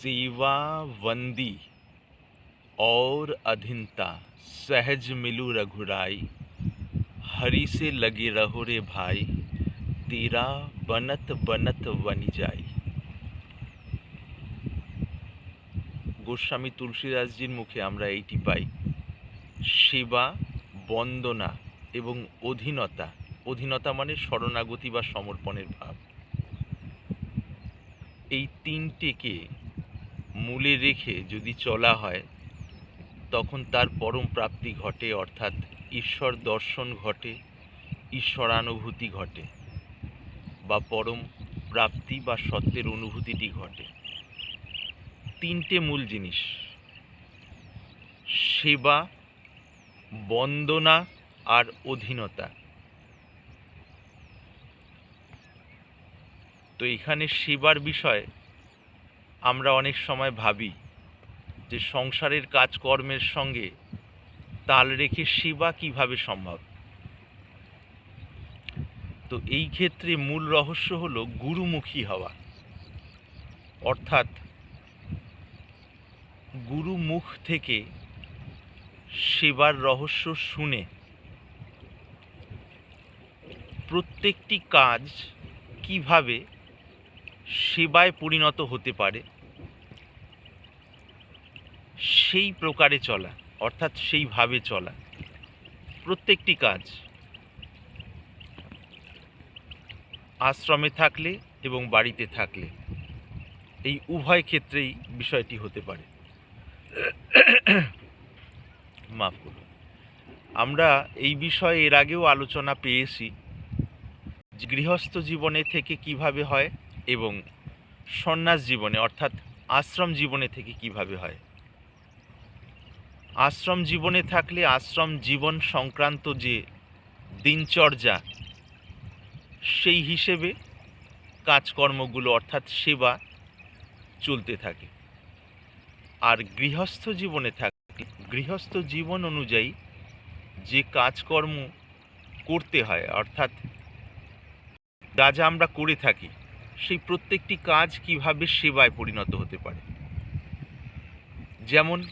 सेवा वंदी और अधीनता सहज मिलू रघुराई हरि से लगे रहो रे भाई तेरा बनत बनत बनी যাই গোস্বামী তুলসীদাসজির মুখে আমরা এইটি পাই সেবা বন্দনা এবং অধীনতা অধীনতা মানে শরণাগতি বা সমর্পণের ভাব এই তিনটেকে মূলে রেখে যদি চলা হয়, তখন তার পরম প্রাপ্তি ঘটে, অর্থাৎ ঈশ্বর দর্শন ঘটে, ঈশ্বরানুভূতি ঘটে, বা পরম প্রাপ্তি বা সত্যের অনুভূতিটি ঘটে। তিনটে মূল জিনিস। সেবা, বন্দনা আর অধীনতা। তো এখানে সেবার বিষয় আমরা অনেক সময় ভাবি যে সংসারের কাজকর্মের সঙ্গে তাল রেখে সেবা কীভাবে সম্ভব? তো এই ক্ষেত্রে মূল রহস্য হলো গুরুমুখী হওয়া। অর্থাৎ গুরু মুখ থেকে সেবার রহস্য শুনে প্রত্যেকটি কাজ কীভাবে সেবায় পরিণত হতে পারে, সেই প্রকারে চলা, অর্থাৎ সেইভাবে চলা। প্রত্যেকটি কাজ আশ্রমে থাকলে এবং বাড়িতে থাকলে, এই উভয় ক্ষেত্রেই বিষয়টি হতে পারে। মাফ করুন। আমরা এই বিষয়ে এর আগেও আলোচনা পেয়েছি গৃহস্থ জীবনে থেকে কীভাবে হয় এবং সন্ন্যাস জীবনে, অর্থাৎ আশ্রম জীবনে থেকে কীভাবে হয়? আশ্রম জীবনে থাকলে আশ্রম জীবন সংক্রান্ত যে দিনচর্যা, সেই হিসেবে কাজকর্মগুলো, অর্থাৎ সেবা চলতে থাকে। আর গৃহস্থ জীবনে থাকলে, গৃহস্থ জীবন অনুযায়ী যে কাজকর্ম করতে হয়, অর্থাৎ যা যা আমরা করে থাকি সেই প্রত্যেকটি কাজ কীভাবে সেবায় পরিণত হতে পারে? যেমন,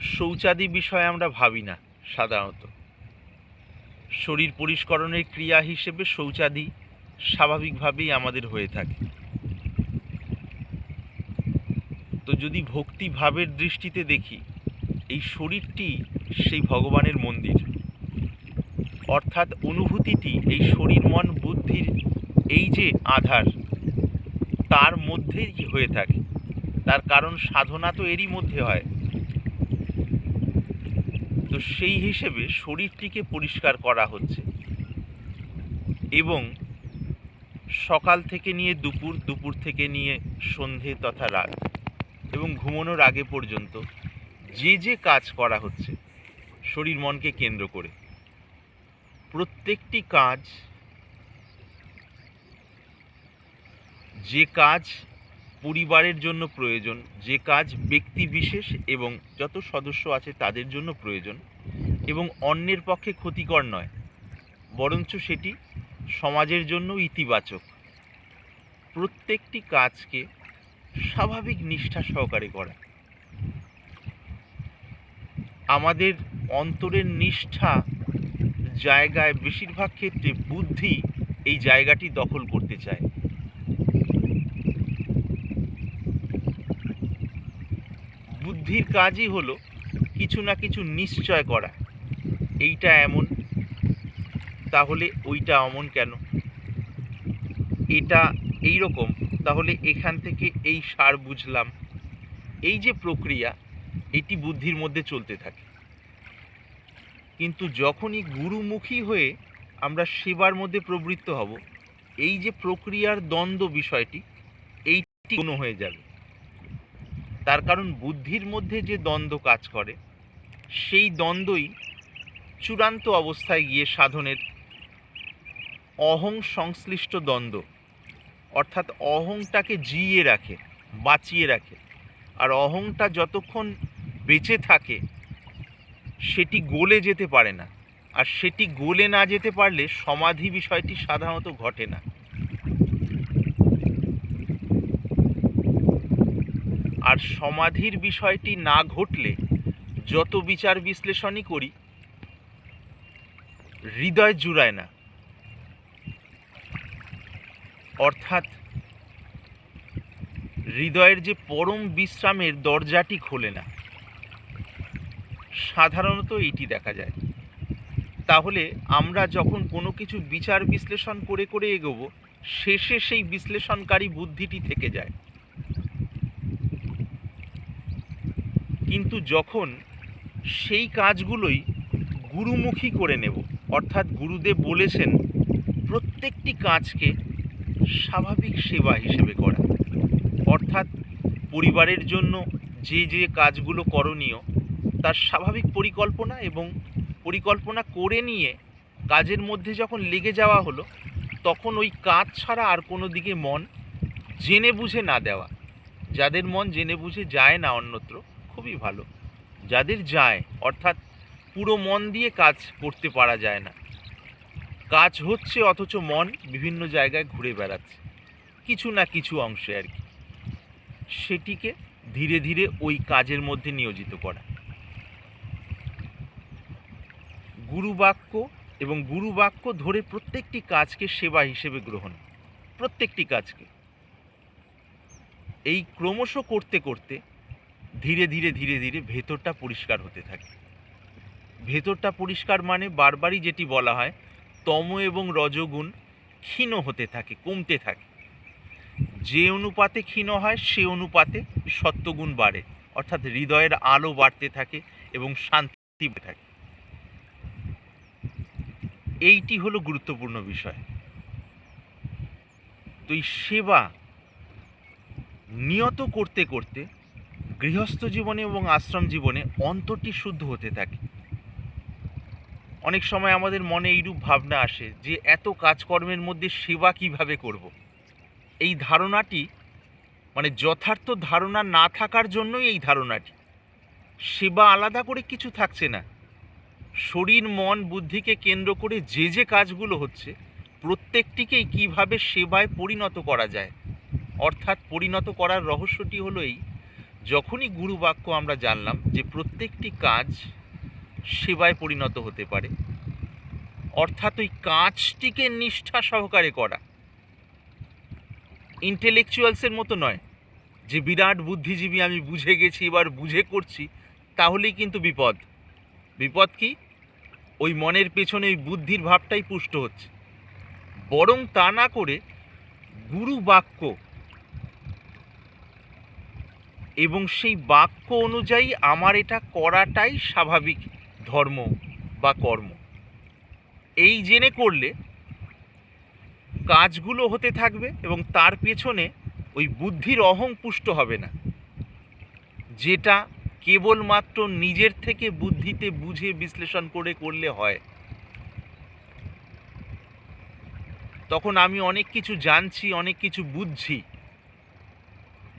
শৌচাদি বিষয়ে আমরা ভাবি না, সাধারণত। শরীর পরিষ্করণের ক্রিয়া হিসেবে শৌচাদি স্বাভাবিকভাবেই আমাদের হয়ে থাকে। তো যদি ভক্তি ভাবের দৃষ্টিতে দেখি, এই শরীরটি সেই ভগবানের মন্দির। অর্থাৎ অনুভূতিটি এই শরীর মন বুদ্ধির এই যে আধার, তার মধ্যেই হয়ে থাকে? তার কারণ সাধনা তো এরই মধ্যে হয়। তো সেই হিসেবে শরীরটিকে পরিষ্কার করা হচ্ছে এবং সকাল থেকে নিয়ে দুপুর দুপুর থেকে নিয়ে সন্ধে তথা রাত এবং ঘুমানোর আগে পর্যন্ত যে যে কাজ করা হচ্ছে, শরীর মনকে কেন্দ্র করে। প্রত্যেকটি কাজ যে কাজ পরিবারের জন্য প্রয়োজন, যে কাজ ব্যক্তি বিশেষ এবং যত সদস্য আছে তাদের জন্য প্রয়োজন এবং অন্যের পক্ষে ক্ষতিকর নয়, বরঞ্চ সেটি সমাজের জন্য ইতিবাচক। প্রত্যেকটি কাজকে স্বাভাবিক নিষ্ঠা সহকারে করা। আমাদের অন্তরের নিষ্ঠা জায়গায় বেশিরভাগ ক্ষেত্রে বুদ্ধি এই জায়গাটি দখল করতে চায়। বুদ্ধির কাজই হলো কিছু না কিছু নিশ্চয় করা। এইটা এমন, তাহলে ওইটা অমন কেন? এটা এই রকম তাহলে এখান থেকে এই সার বুঝলাম। এই যে প্রক্রিয়া, এটি বুদ্ধির মধ্যে চলতে থাকে। কিন্তু যখনই গুরুমুখী হয়ে আমরা সেবার মধ্যে প্রবৃত্ত হব, এই যে প্রক্রিয়ার দ্বন্দ্ব বিষয়টি, এইটি কোনো হয়ে যাবে। তার কারণ বুদ্ধির মধ্যে যে দ্বন্দ্ব কাজ করে, সেই দ্বন্দ্বই চূড়ান্ত অবস্থায় গিয়ে সাধনের অহং সংশ্লিষ্ট দ্বন্দ্ব, অর্থাৎ অহংটাকে জিয়ে রাখে, বাঁচিয়ে রাখে। আর অহংটা যতক্ষণ বেঁচে থাকে, সেটি গলে যেতে পারে না। আর সেটি গলে না যেতে পারলে সমাধি বিষয়টি সাধারণত ঘটে না। আর সমাধির বিষয়টি না ঘটলে যত বিচার বিশ্লেষণই করি, হৃদয় জুড়ায় না। অর্থাৎ হৃদয়ের যে পরম বিশ্রামের দরজাটি খোলে না, সাধারণত এটি দেখা যায়। তাহলে আমরা যখন কোনো কিছু বিচার বিশ্লেষণ করে করে এগোবো, শেষে সেই বিশ্লেষণকারী বুদ্ধিটি থেকে যায়। কিন্তু যখন সেই কাজগুলোই গুরুমুখী করে নেব, অর্থাৎ গুরুদেব বলেছেন, প্রত্যেকটি কাজকে স্বাভাবিক সেবা হিসেবে করা। অর্থাৎ পরিবারের জন্য যে যে কাজগুলো করণীয়, তার স্বাভাবিক পরিকল্পনা এবং পরিকল্পনা করে নিয়ে কাজের মধ্যে যখন লেগে যাওয়া হলো, তখন ওই কাজ ছাড়া আর কোনো দিকে মন জেনে বুঝে না দেওয়া, যাদের মন জেনে বুঝে যায় না অন্যত্র খুবই ভালো। যাদের যায়, অর্থাৎ পুরো মন দিয়ে কাজ করতে পারা যায় না। কাজ হচ্ছে অথচ মন বিভিন্ন জায়গায় ঘুরে বেড়াচ্ছে। কিছু না কিছু অংশে আর কি। সেটিকে ধীরে ধীরে ওই কাজের মধ্যে নিয়োজিত করা। গুরুবাক্য এবং গুরুবাক্য ধরে প্রত্যেকটি কাজকে সেবা হিসেবে গ্রহণ। প্রত্যেকটি কাজকে। এই ক্রমশ করতে করতে ধীরে ধীরে ধীরে ধীরে ভেতরটা পরিষ্কার হতে থাকে। ভেতরটা পরিষ্কার মানে বারবারই যেটি বলা হয়, তম এবং রজগুণ ক্ষীণ হতে থাকে, কমতে থাকে। যে অনুপাতে ক্ষীণ হয়, সে অনুপাতে সত্যগুণ বাড়ে, অর্থাৎ হৃদয়ের আলো বাড়তে থাকে এবং শান্তি থাকে। এইটি হলো গুরুত্বপূর্ণ বিষয়। তো এই সেবা নিয়ত করতে করতে গৃহস্থ জীবনে এবং আশ্রম জীবনে অন্তরটি শুদ্ধ হতে থাকে। অনেক সময় আমাদের মনে এইরূপ ভাবনা আসে যে, এত কাজকর্মের মধ্যে সেবা কীভাবে করব। এই ধারণাটি মানে যথার্থ ধারণা না থাকার জন্যই এই ধারণাটি। সেবা আলাদা করে কিছু থাকছে না। শরীর, মন, বুদ্ধিকে কেন্দ্র করে যে যে কাজগুলো হচ্ছে, প্রত্যেকটিকেই কীভাবে সেবায় পরিণত করা যায়। অর্থাৎ পরিণত করার রহস্যটি হলো এই যখনই গুরু বাক্য আমরা জানলাম যে প্রত্যেকটি কাজ সেবায় পরিণত হতে পারে, অর্থাৎ ওই কাজটিকে নিষ্ঠা সহকারে করা। ইন্টেলেকচুয়ালসের মতো নয় যে বিরাট বুদ্ধিজীবী আমি বুঝে গেছি, এবার বুঝে করছি, তাহলেই কিন্তু বিপদ। বিপদ কি? ওই মনের পেছনে ওই বুদ্ধির ভাবটাই পুষ্ট হচ্ছে। বরং তা না করে গুরু বাক্য এবং সেই বাক্য অনুযায়ী আমার এটা করাটাই স্বাভাবিক ধর্ম বা কর্ম। এই জেনে করলে কাজগুলো হতে থাকবে এবং তার পেছনে ওই বুদ্ধির অহং পুষ্ট হবে না। যেটা কেবলমাত্র নিজের থেকে বুদ্ধিতে বুঝে বিশ্লেষণ করে করলে হয়। তখন আমি অনেক কিছু জানছি, অনেক কিছু বুঝছি।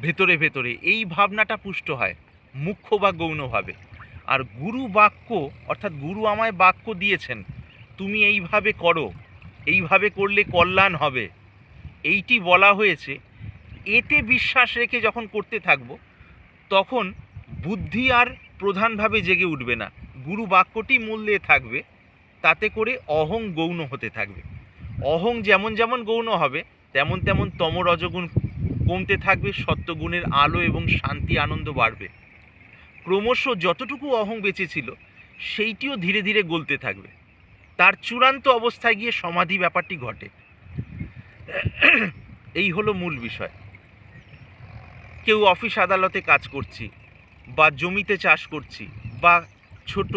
ভেতরে ভেতরে এই ভাবনাটা পুষ্ট হয়, মুখ্য বা গৌণভাবে। আর গুরু বাক্য, অর্থাৎ গুরু আমায় বাক্য দিয়েছেন, তুমি এইভাবে করো, এইভাবে করলে কল্যাণ হবে। এইটি বলা হয়েছে, এতে বিশ্বাস রেখে যখন করতে থাকব, তখন বুদ্ধি আর প্রধানভাবে জেগে উঠবে না। গুরু বাক্যটি মূল্যে থাকবে, তাতে করে অহং গৌণ হতে থাকবে। অহং যেমন যেমন গৌণ হবে, তেমন তেমন তম রজগুণ কমতে থাকবে, সত্যগুণের আলো এবং শান্তি, আনন্দ বাড়বে। ক্রমশ যতটুকু অহং বেঁচে ছিল সেইটিও ধীরে ধীরে গলতে থাকবে। তার চূড়ান্ত অবস্থায় গিয়ে সমাধি ব্যাপারটি ঘটে। এই হলো মূল বিষয়। কেউ অফিস আদালতে কাজ করছি, বা জমিতে চাষ করছি, বা ছোট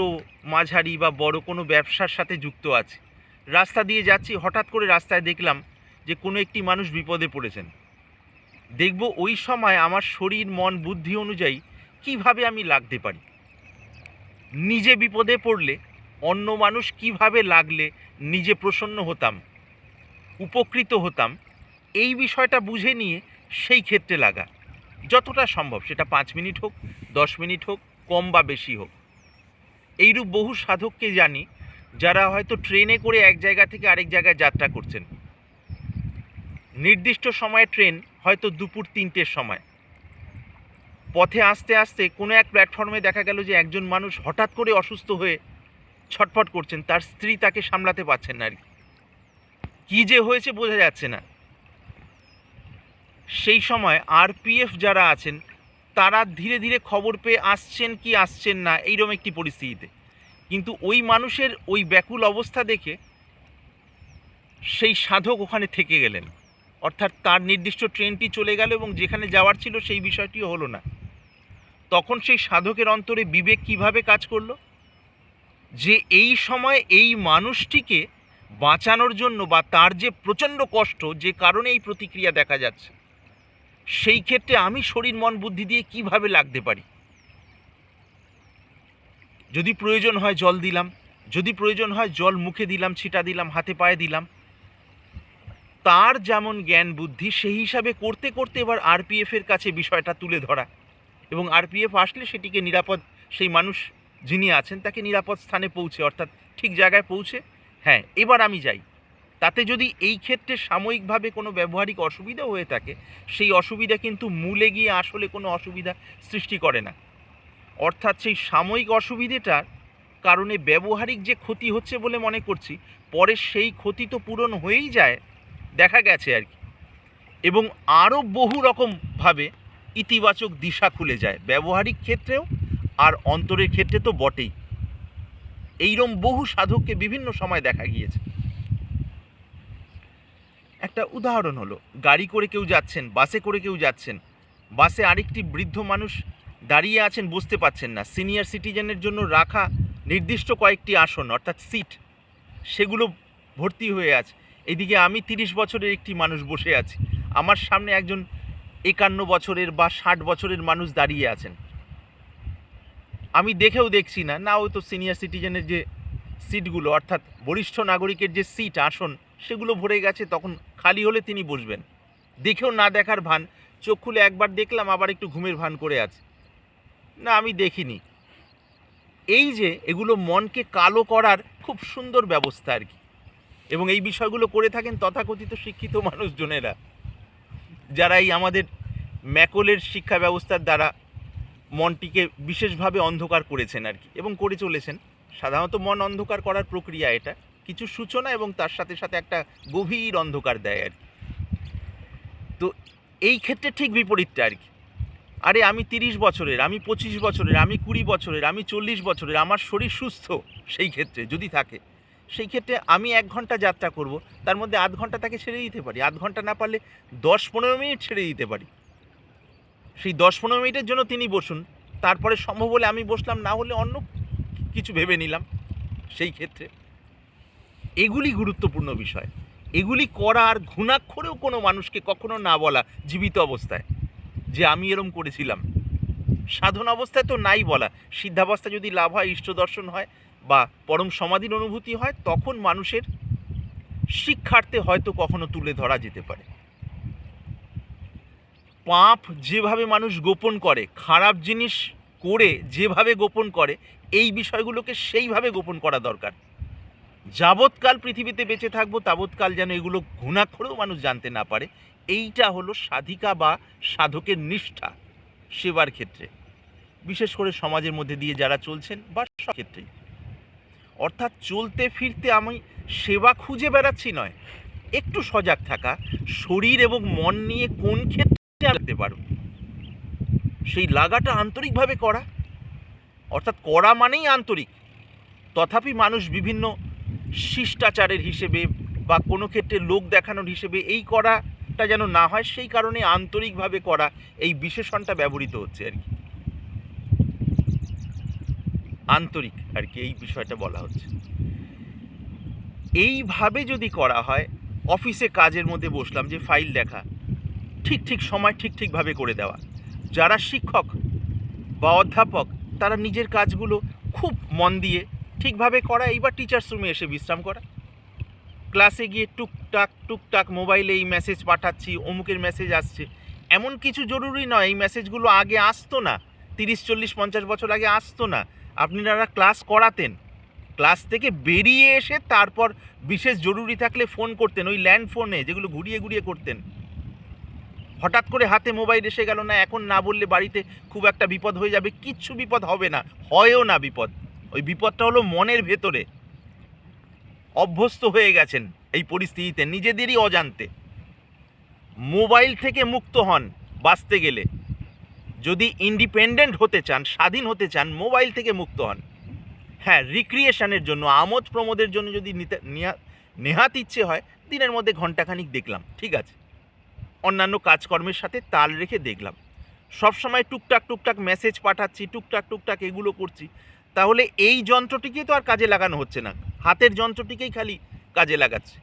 মাঝারি বা বড় কোনো ব্যবসার সাথে যুক্ত আছে। রাস্তা দিয়ে যাচ্ছি, হঠাৎ করে রাস্তায় দেখলাম যে কোনো একটি মানুষ বিপদে পড়েছেন। দেখব ওই সময় আমার শরীর, মন, বুদ্ধি অনুযায়ী কীভাবে আমি লাগতে পারি। নিজে বিপদে পড়লে, অন্য মানুষ কীভাবে লাগলে নিজে প্রসন্ন হতাম, উপকৃত হতাম, এই বিষয়টা বুঝে নিয়ে সেই ক্ষেত্রে লাগা। যতটা সম্ভব, সেটা পাঁচ মিনিট হোক, দশ মিনিট হোক, কম বা বেশি হোক। এইরূপ বহু সাধককে জানি, যারা হয়তো ট্রেনে করে এক জায়গা থেকে আরেক জায়গায় যাত্রা করছেন। নির্দিষ্ট সময়ে ট্রেন হয়তো দুপুর তিনটের সময়। পথে আসতে আসতে কোনো এক প্ল্যাটফর্মে দেখা গেল যে একজন মানুষ হঠাৎ করে অসুস্থ হয়ে ছটফট করছেন, তার স্ত্রী তাকে সামলাতে পারছেন না আর কি। যে হয়েছে বোঝা যাচ্ছে না। সেই সময় আরপিএফ যারা আছেন, তারা ধীরে ধীরে খবর পেয়ে আসছেন কি আসছেন না, এইরকম একটি পরিস্থিতিতে। কিন্তু ওই মানুষের ওই ব্যাকুল অবস্থা দেখে সেই সাধক ওখানে থেকে গেলেন। অর্থাৎ তার নির্দিষ্ট ট্রেনটি চলে গেল এবং যেখানে যাওয়ার ছিল সেই বিষয়টিও হলো না। তখন সেই সাধকের অন্তরে বিবেক কীভাবে কাজ করল? যে এই সময় এই মানুষটিকে বাঁচানোর জন্য বা তার যে প্রচণ্ড কষ্ট, যে কারণে এই প্রতিক্রিয়া দেখা যাচ্ছে, সেই ক্ষেত্রে আমি শরীর, মন, বুদ্ধি দিয়ে কীভাবে লাগতে পারি? যদি প্রয়োজন হয় জল দিলাম, যদি প্রয়োজন হয় জল মুখে দিলাম, ছিটা দিলাম, হাতে পায়ে দিলাম তার যেমন জ্ঞান বুদ্ধি, সেই হিসাবে করতে করতে এবার আরপিএফের কাছে বিষয়টা তুলে ধরা। এবং আরপিএফ আসলে সেটিকে নিরাপদ, সেই মানুষ যিনি আছেন, তাকে নিরাপদ স্থানে পৌঁছে, অর্থাৎ ঠিক জায়গায় পৌঁছে হ্যাঁ এবার আমি যাই। তাতে যদি এই ক্ষেত্রে সাময়িকভাবে কোনো ব্যবহারিক অসুবিধা হয়ে থাকে, সেই অসুবিধা কিন্তু মূলে গিয়ে আসলে কোনো অসুবিধা সৃষ্টি করে না। অর্থাৎ সেই সাময়িক অসুবিধেটার কারণে ব্যবহারিক যে ক্ষতি হচ্ছে বলে মনে করছি, পরে সেই ক্ষতি তো পূরণ হয়েই যায় দেখা গেছে আর কি। এবং আরও বহু রকমভাবে ইতিবাচক দিশা খুলে যায়। ব্যবহারিক ক্ষেত্রেও আর অন্তরের ক্ষেত্রে তো বটেই। এইরম বহু সাধককে বিভিন্ন সময় দেখা গিয়েছে। একটা উদাহরণ হলো, গাড়ি করে কেউ যাচ্ছেন, বাসে করে কেউ যাচ্ছেন, বাসে আরেকটি বৃদ্ধ মানুষ দাঁড়িয়ে আছেন বুঝতে পারছেন না। সিনিয়র সিটিজেনের জন্য রাখা নির্দিষ্ট কয়েকটি আসন, অর্থাৎ সিট, সেগুলো ভর্তি হয়ে আছে। এদিকে আমি তিরিশ বছরের একটি মানুষ বসে আছি। আমার সামনে একজন একান্ন বছরের বা ষাট বছরের মানুষ দাঁড়িয়ে আছেন। আমি দেখেও দেখছি না না ওই তো সিনিয়র সিটিজেনের যে সিটগুলো, অর্থাৎ বরিষ্ঠ নাগরিকের যে সিট, আসন, সেগুলো ভরে গেছে, তখন খালি হলে তিনি বসবেন। দেখেও না দেখার ভান, চোখ খুলে একবার দেখলাম, আবার একটু ঘুমের ভান করে আছে। না, আমি দেখিনি। এই যে, এগুলো মনকে কালো করার খুব সুন্দর ব্যবস্থা আর কি। এবং এই বিষয়গুলো করে থাকেন তথাকথিত শিক্ষিত মানুষজনেরা যারা এই আমাদের ম্যাকলের শিক্ষা ব্যবস্থার দ্বারা মনটিকে বিশেষভাবে অন্ধকার করেছেন আর কি, এবং করে চলেছেন। সাধারণত মন অন্ধকার করার প্রক্রিয়া এটা, কিছু সূচনা এবং তার সাথে সাথে একটা গভীর অন্ধকার দেয় আর কি। তো এই ক্ষেত্রে ঠিক বিপরীতটা আর কি। আরে আমি তিরিশ বছরের, আমি পঁচিশ বছরের, আমি কুড়ি বছরের, আমি চল্লিশ বছরের, আমার শরীর সুস্থ সেই ক্ষেত্রে যদি থাকে। সেই ক্ষেত্রে আমি এক ঘণ্টা যাত্রা করব, তার মধ্যে আধ ঘণ্টা তাকে ছেড়ে দিতে পারি। আধ ঘণ্টা না পারলে দশ পনেরো মিনিট ছেড়ে দিতে পারি। সেই দশ পনেরো মিনিটের জন্য তিনি বসুন, তারপরে সম্ভব হলে আমি বসলাম, না হলে অন্য কিছু ভেবে নিলাম। সেই ক্ষেত্রে এগুলি গুরুত্বপূর্ণ বিষয়। এগুলি করার ঘুণাক্ষরেও কোনো মানুষকে কখনো না বলা জীবিত অবস্থায়। যে আমি এরম করেছিলাম। সাধন অবস্থায় তো নাই বলা। সিদ্ধাবস্থা যদি লাভ হয়, ইষ্ট দর্শন হয় বা পরম সমাধির অনুভূতি হয়, তখন মানুষের শিক্ষার্থে হয়তো কখনো তুলে ধরা যেতে পারে। পাপ যেভাবে মানুষ গোপন করে, খারাপ জিনিস করে যেভাবে গোপন করে, এই বিষয়গুলোকে সেইভাবে গোপন করা দরকার। যাবৎকাল পৃথিবীতে বেঁচে থাকব, তাবৎকাল যেন এগুলো ঘুণাক্ষরেও মানুষ জানতে না পারে, এইটা হলো সাধিকা বা সাধকের নিষ্ঠা সেবার ক্ষেত্রে। বিশেষ করে সমাজের মধ্যে দিয়ে যারা চলছেন বা সব ক্ষেত্রেই। অর্থাৎ চলতে ফিরতে আমি সেবা খুঁজে বেড়াচ্ছি নয়। একটু সজাগ থাকা, শরীর এবং মন নিয়ে কোন ক্ষেত্রে লাগতে পারো সেই লাগাটা আন্তরিকভাবে করা। অর্থাৎ করা মানেই আন্তরিক। তথাপি মানুষ বিভিন্ন শিষ্টাচারের হিসেবে বা কোনো ক্ষেত্রে লোক দেখানোর হিসেবে এই করাটা যেন না হয়, সেই কারণে আন্তরিকভাবে করা এই বিশেষণটা ব্যবহৃত হচ্ছে আর কি। আন্তরিক আর কি এই বিষয়টা বলা হচ্ছে। এইভাবে যদি করা হয়, অফিসে কাজের মধ্যে বসলাম যে ফাইল দেখা, ঠিক ঠিক সময় ঠিক ঠিকভাবে করে দেওয়া। যারা শিক্ষক বা অধ্যাপক, তারা নিজের কাজগুলো খুব মন দিয়ে ঠিকভাবে করা, এইবার টিচার্স রুমে এসে বিশ্রাম করা। ক্লাসে গিয়ে টুকটাক টুকটাক মোবাইলে এই মেসেজ পাঠাচ্ছি, অমুকের মেসেজ আসছে। এমন কিছু জরুরি নয়, এই মেসেজগুলো আগে আসতো না, তিরিশ, চল্লিশ, পঞ্চাশ বছর আগে আসতো না। আপনারা ক্লাস করাতেন ক্লাস থেকে বেরিয়ে এসে তারপর বিশেষ জরুরি থাকলে ফোন করতেন, ওই ল্যান্ড ফোনে যেগুলো ঘুরিয়ে ঘুরিয়ে করতেন। হঠাৎ করে হাতে মোবাইল এসে গেল না, এখন না বললে বাড়িতে খুব একটা বিপদ হয়ে যাবে, কিচ্ছু বিপদ হবে না, হয়ও না বিপদ। ওই বিপদটা হলো মনের ভেতরে। অভ্যস্ত হয়ে গেছেন এই পরিস্থিতিতে, নিজেদেরই অজান্তে। মোবাইল থেকে মুক্ত হন, বাঁচতে গেলে। যদি ইন্ডিপেন্ডেন্ট হতে চান, স্বাধীন হতে চান মোবাইল থেকে মুক্ত হন। হ্যাঁ রিক্রিয়েশনের জন্য, আমোদ প্রমোদের জন্য যদি নিতে, নেহা- নেহাত ইচ্ছে হয়, দিনের মধ্যে ঘন্টাখানিক দেখলাম, ঠিক আছে? অন্যান্য কাজকর্মের সাথে তাল রেখে দেখলাম। সবসময় টুকটাক টুকটাক মেসেজ পাঠাচ্ছি, টুকটাক টুকটাক এগুলো করছি। তাহলে এই যন্ত্রটিকে তো আর কাজে লাগানো হচ্ছে না। হাতের যন্ত্রটিকেই খালি কাজে লাগাচ্ছে।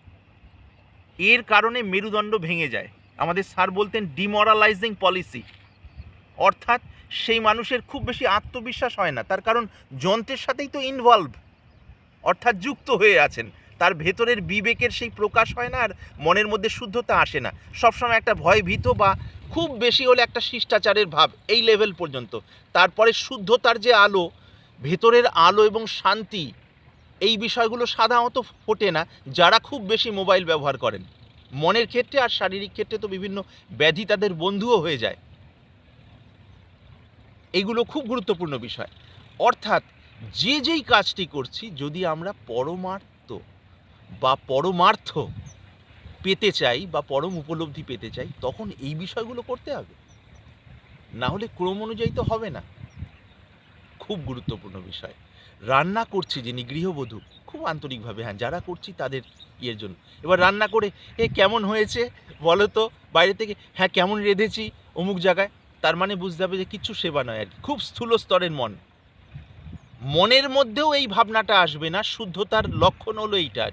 এর কারণে মেরুদণ্ড ভেঙে যায়। আমাদের স্যার বলতেন ডিমরালাইজিং পলিসি অর্থাৎ সেই মানুষের খুব বেশি আত্মবিশ্বাস হয় না। তার কারণ যন্ত্রের সাথেই তো ইনভলভ অর্থাৎ যুক্ত হয়ে আছেন। তার ভেতরের বিবেকের সেই প্রকাশ হয় না আর মনের মধ্যে শুদ্ধতা আসে না। সবসময় একটা ভয় ভীত বা খুব বেশি হলে একটা শিষ্টাচারের ভাব এই লেভেল পর্যন্ত। তারপরে শুদ্ধতার যে আলো, ভেতরের আলো এবং শান্তি, এই বিষয়গুলো সাধারণত ফোটে না, যারা খুব বেশি মোবাইল ব্যবহার করেন। মনের ক্ষেত্রে আর শারীরিক ক্ষেত্রে তো বিভিন্ন ব্যাধি তাদের বন্ধুও হয়ে যায়। এগুলো খুব গুরুত্বপূর্ণ বিষয়। অর্থাৎ যে যেই কাজটি করছি, যদি আমরা পরমার্থ বা পরমার্থ পেতে চাই বা পরম উপলব্ধি পেতে চাই, তখন এই বিষয়গুলো করতে হবে। না হলে ক্রম অনুযায়ী তো হবে না। খুব গুরুত্বপূর্ণ বিষয়। রান্না করছি যিনি গৃহবধূ, খুব আন্তরিকভাবে হ্যাঁ যারা করছি তাদের ইয়ের জন্য। এবার রান্না করে, এ, কেমন হয়েছে? বলো তো, বাইরে থেকে হ্যাঁ কেমন রেঁধেছি? অমুক জায়গায়। তার মানে বুঝতে হবে যে কিচ্ছু সেবা নয় আর খুব স্থূল স্তরের মন। মনের মধ্যেও এই ভাবনাটা আসবে না, শুদ্ধতার লক্ষণ হলো এইটা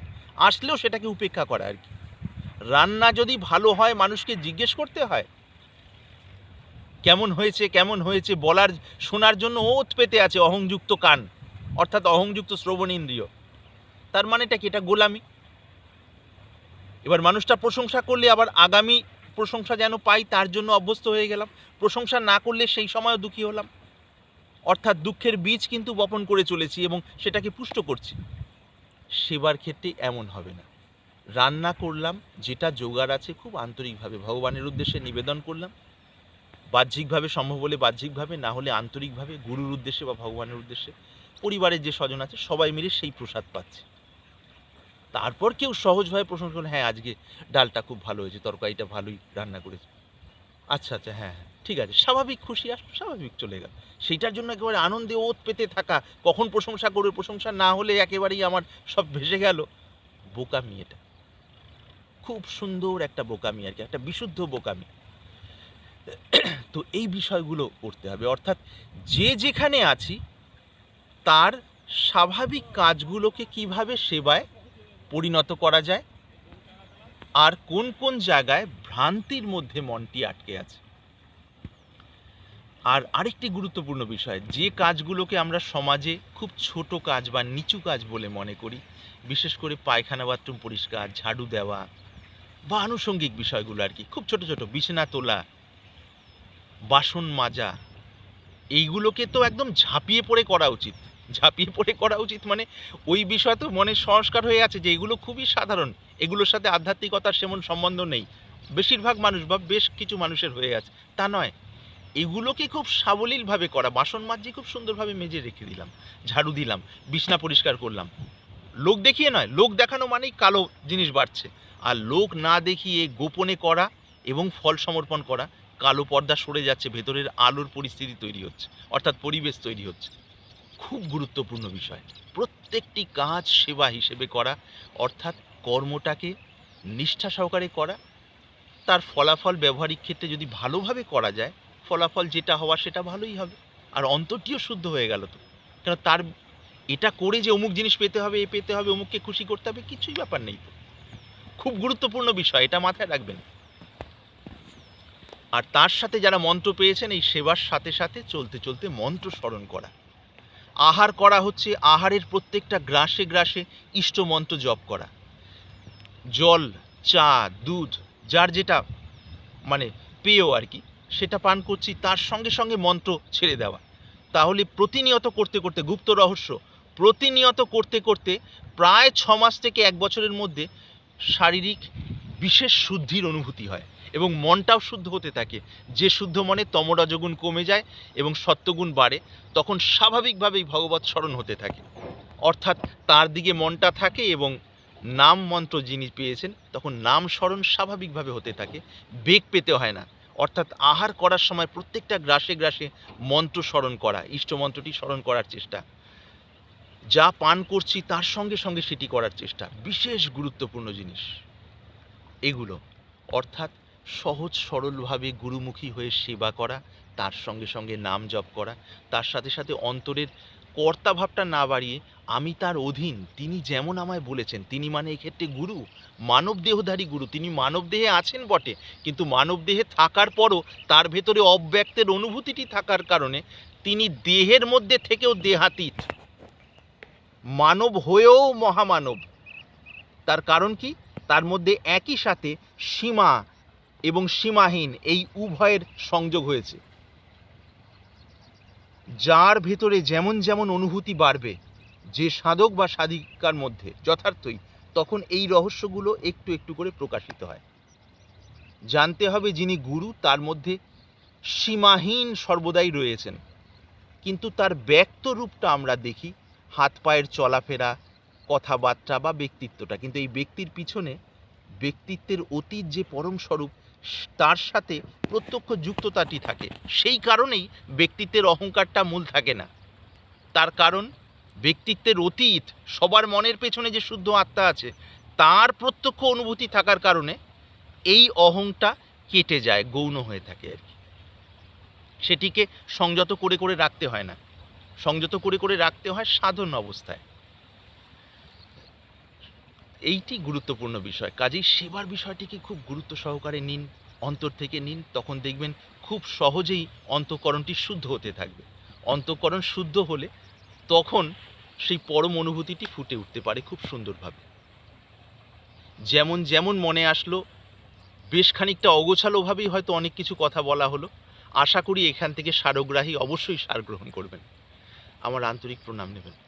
আসলেও সেটাকে উপেক্ষা করা আর কি। রান্না যদি ভালো হয়, মানুষকে জিজ্ঞেস করতে হয়, কেমন হয়েছে কেমন হয়েছে, বলার, শোনার জন্য ওত পেতে আছে অহংযুক্ত কান, অর্থাৎ অহংযুক্ত শ্রবণ ইন্দ্রিয় তার মানেটা কি? এটা গোলামি। এবার মানুষটা প্রশংসা করলে আবার আগামী প্রশংসা যেন পাই, তার জন্য অভ্যস্ত হয়ে গেলাম। প্রশংসা না করলে সেই সময়ও দুঃখী হলাম। অর্থাৎ দুঃখের বীজ কিন্তু বপন করে চলেছি এবং সেটাকে পুষ্ট করছি। সেবার ক্ষেত্রে এমন হবে না। রান্না করলাম, যেটা জোগাড় আছে, খুব আন্তরিকভাবে, ভগবানের উদ্দেশ্যে নিবেদন করলাম। বাহ্যিকভাবে সম্ভব হলে বাহ্যিকভাবে, না হলে আন্তরিকভাবে, গুরুর উদ্দেশ্যে বা ভগবানের উদ্দেশ্যে, পরিবারের যে স্বজন আছে, সবাই মিলে সেই প্রসাদ পাচ্ছে। তারপর কেউ সহজভাবে প্রশংসা করে হ্যাঁ আজকে ডালটা খুব ভালো হয়েছে, তরকারিটা ভালোই রান্না করেছে। আচ্ছা আচ্ছা হ্যাঁ হ্যাঁ ঠিক আছে, স্বাভাবিক খুশি আসলো স্বাভাবিক চলে গেল। সেইটার জন্য একেবারে আনন্দে ওত পেতে থাকা, কখন প্রশংসা করবে, প্রশংসা না হলে একেবারেই আমার সব ভেসে গেল। বোকামি এটা। খুব সুন্দর একটা বোকামি আর কি, একটা বিশুদ্ধ বোকামি। তো এই বিষয়গুলো করতে হবে, অর্থাৎ যে যেখানে আছি, তার স্বাভাবিক কাজগুলোকে কীভাবে সেবায় পরিণত করা যায়? আর কোন কোন জায়গায় ভ্রান্তির মধ্যে মনটি আটকে আছে? আর আরেকটি গুরুত্বপূর্ণ বিষয়, যে কাজগুলোকে আমরা সমাজে খুব ছোট কাজ বা নিচু কাজ বলে মনে করি, বিশেষ করে পায়খানা, বাথরুম পরিষ্কার, ঝাড়ু দেওয়া বা আনুষঙ্গিক বিষয়গুলো আর কি, খুব ছোট ছোট, বিছানা তোলা, বাসন মাজা, এইগুলোকে তো একদম ঝাঁপিয়ে পড়ে করা উচিত। ঝাঁপিয়ে পড়ে করা উচিত। মানে ওই বিষয় তো মনে সংস্কার হয়ে আছে যে এগুলো খুবই সাধারণ। এগুলোর সাথে আধ্যাত্মিকতার সেমন সম্বন্ধ নেই। বেশিরভাগ মানুষ বা বেশ কিছু মানুষের হয়ে আছে। তা নয়, এগুলোকে খুব সাবলীলভাবে করা, বাসন মাজি খুব সুন্দরভাবে মেজে রেখে দিলাম, ঝাড়ু দিলাম, বিছনা পরিষ্কার করলাম। লোক দেখিয়ে নয়, লোক দেখানো মানেই কালো জিনিস বাড়ছে। আর লোক না দেখিয়ে গোপনে করা এবং ফল সমর্পণ করা, কালো পর্দা সরে যাচ্ছে, ভেতরের আলোর পরিস্থিতি তৈরি হচ্ছে, অর্থাৎ পরিবেশ তৈরি হচ্ছে। খুব গুরুত্বপূর্ণ বিষয়। প্রত্যেকটি কাজ সেবা হিসেবে করা, অর্থাৎ কর্মটাকে নিষ্ঠা সহকারে করা, তার ফলাফল ব্যবহারিক ক্ষেত্রে যদি ভালোভাবে করা যায়, ফলাফল যেটা হওয়া সেটা ভালোই হবে। আর অন্তরটিও শুদ্ধ হয়ে গেল তো। কেন তার, এটা করে যে অমুক জিনিস পেতে হবে, এ পেতে হবে, অমুককে খুশি করতে হবে, কিছুই ব্যাপার নেই তো। খুব গুরুত্বপূর্ণ বিষয়, এটা মাথায় রাখবেন। আর তার সাথে যারা মন্ত্র পেয়েছেন, এই সেবার সাথে সাথে চলতে চলতে মন্ত্র স্মরণ করা। আহার করা হচ্ছে, আহারের প্রত্যেকটা গ্রাসে গ্রাসে ইষ্ট মন্ত্র জপ করা। জল, চা, দুধ, যার যেটা মানে পেয়েও আর কি, সেটা পান করছি, তার সঙ্গে সঙ্গে মন্ত্র ছেড়ে দেওয়া। তাহলে প্রতিনিয়ত করতে করতে গুপ্ত রহস্য, প্রতিনিয়ত করতে করতে প্রায় ছ মাস থেকে এক বছরের মধ্যে শারীরিক বিশেষ শুদ্ধির অনুভূতি হয়। এবং মনটাও শুদ্ধ হতে থাকে। যে শুদ্ধ মনে তমরাজগুণ কমে যায় এবং সত্যগুণ বাড়ে, তখন স্বাভাবিকভাবেই ভগবত স্মরণ হতে থাকে। অর্থাৎ তার দিকে মনটা থাকে এবং নাম মন্ত্র যিনি পেয়েছেন, তখন নাম স্মরণ স্বাভাবিকভাবে হতে থাকে, বেগ পেতে হয় না। অর্থাৎ আহার করার সময় প্রত্যেকটা গ্রাসে গ্রাসে মন্ত্র স্মরণ করা, ইষ্ট মন্ত্রটি স্মরণ করার চেষ্টা। যা পান করছি তার সঙ্গে সঙ্গে সেটি করার চেষ্টা, বিশেষ গুরুত্বপূর্ণ জিনিস। এগুলো, অর্থাৎ সহজ সরলভাবে গুরুমুখী হয়ে সেবা করা, তার সঙ্গে সঙ্গে নাম জপ করা, তার সাথে সাথে অন্তরের কর্তাভাবটা না বাড়িয়ে আমি তার অধীন, তিনি যেমন আমায় বলেছেন, তিনি মানে এক্ষেত্রে গুরু মানব দেহধারী গুরু, তিনি মানব দেহে আছেন বটে, কিন্তু মানব দেহে থাকার পরও তার ভেতরে অব্যক্তের অনুভূতিটি থাকার কারণে তিনি দেহের মধ্যে থেকেও দেহাতীত। মানব হয়েও মহামানব। তার কারণ কি? তার মধ্যে একই সাথে সীমা এবং সীমাহীন এই উভয়ের সংযোগ হয়েছে। যার ভেতরে যেমন যেমন অনুভূতি বাড়বে, যে সাধক বা সাধিকার মধ্যে যথার্থই, তখন এই রহস্যগুলো একটু একটু করে প্রকাশিত হয়। জানতে হবে যিনি গুরু, তার মধ্যে সীমাহীন সর্বদাই রয়েছেন। কিন্তু তার ব্যক্ত রূপটা আমরা দেখি হাত পায়ের চলাফেরা, কথাবার্তা বা ব্যক্তিত্বটা। কিন্তু এই ব্যক্তির পিছনে ব্যক্তিত্বের অতীত যে পরম স্বরূপ তার সাথে প্রত্যক্ষ যুক্ততাটি থাকে। সেই কারণেই ব্যক্তিত্বের অহংকারটা মূল থাকে না। তার কারণ, ব্যক্তিত্বের অতীত, সবার মনের পেছনে যে শুদ্ধ আত্মা আছে, তার প্রত্যক্ষ অনুভূতি থাকার কারণে এই অহংটা কেটে যায়, গৌণ হয়ে থাকে আর কি। সেটিকে সংযত করে করে রাখতে হয় না। সংযত করে করে রাখতে হয় সাধন অবস্থায়। এইটি গুরুত্বপূর্ণ বিষয়। কাজেই সেবার বিষয়টিকে খুব গুরুত্ব সহকারে নিন, অন্তর থেকে নিন, তখন দেখবেন খুব সহজেই অন্তঃকরণটি শুদ্ধ হতে থাকবে। অন্তঃকরণ শুদ্ধ হলে তখন সেই পরম অনুভূতিটি ফুটে উঠতে পারে খুব সুন্দরভাবে। যেমন যেমন মনে আসলো, বেশ খানিকটা অগোছালোভাবেই হয়তো অনেক কিছু কথা বলা হলো। আশা করি এখান থেকে সারগ্রাহী অবশ্যই সার গ্রহণ করবেন। আমার আন্তরিক প্রণাম নেবেন।